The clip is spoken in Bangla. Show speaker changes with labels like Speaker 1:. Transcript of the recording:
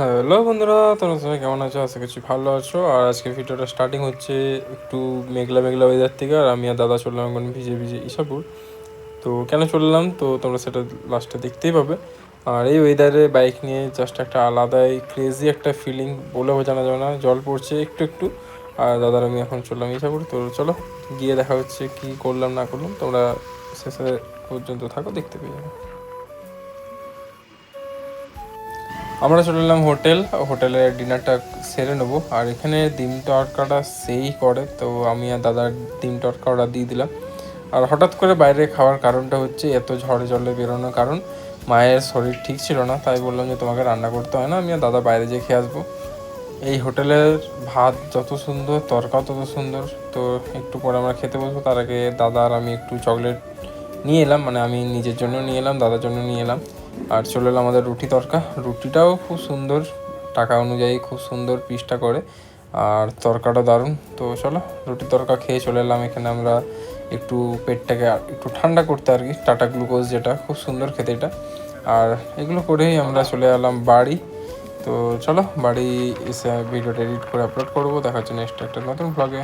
Speaker 1: হ্যালো বন্ধুরা, তোমরা সবাই কেমন আছো? আশা করছি ভালো আছো। আর আজকে ভিডিওটা স্টার্টিং হচ্ছে একটু মেঘলা মেঘলা ওয়েদার থেকে, আর আমি আর দাদা চললাম এখন ভিজে ভিজে ইসাপুর তো কেন চললাম তো তোমরা সেটা লাস্টে দেখতেই পাবে। আর এই ওয়েদারে বাইক নিয়ে জাস্ট একটা আলাদাই ক্রেজি একটা ফিলিং বলে বোঝানো যাবে না, জল পড়ছে একটু একটু। আর দাদার আমি এখন চললাম ইসাপুর তো চলো, গিয়ে দেখা হচ্ছে কি করলাম না করলাম, তোমরা শেষে পর্যন্ত থাকো, দেখতে পেয়ে যাবে। আমরা চলে এলাম হোটেল, হোটেলে ডিনারটা সেরে নেব। আর এখানে ডিম তড়কাটা সেই করে, তো আমি আর দাদার ডিম তড়কা অর্ডার দিয়ে দিলাম। আর হঠাৎ করে বাইরে খাওয়ার কারণটা হচ্ছে এত ঝড়ে জলে বেরোনোর কারণ। মায়ের শরীর ঠিক ছিল না, তাই বললাম যে তোমাকে রান্না করতে হয় না, আমি আর দাদা বাইরে যেয়ে খেয়ে আসব। এই হোটেলের ভাত যত সুন্দর, তরকাও তত সুন্দর, তো একটু পরে আমরা খেতে বসবো। তার আগে দাদা আর আমি একটু চকলেট নিয়ে এলাম মানে আমি নিজের জন্য নিয়ে এলাম, দাদার জন্য নিয়ে এলাম। আর চলে এলো আমাদের রুটি তরকা। রুটিটাও খুব সুন্দর, টাকা অনুযায়ী খুব সুন্দর পিসটা করে। আর তরকাটা দারুণ। তো চলো, রুটি তরকা খেয়ে চলে এলাম। এখানে আমরা একটু পেটটাকে একটু ঠান্ডা করতে আর কি, টাটা গ্লুকোজ যেটা, খুব সুন্দর খেতে এটা। আর এগুলো করেই আমরা চলে এলাম বাড়ি। তো চলো, বাড়ি এসে ভিডিওটা এডিট করে আপলোড করব। দেখা হচ্ছে নেক্সট একটা নতুন ব্লগে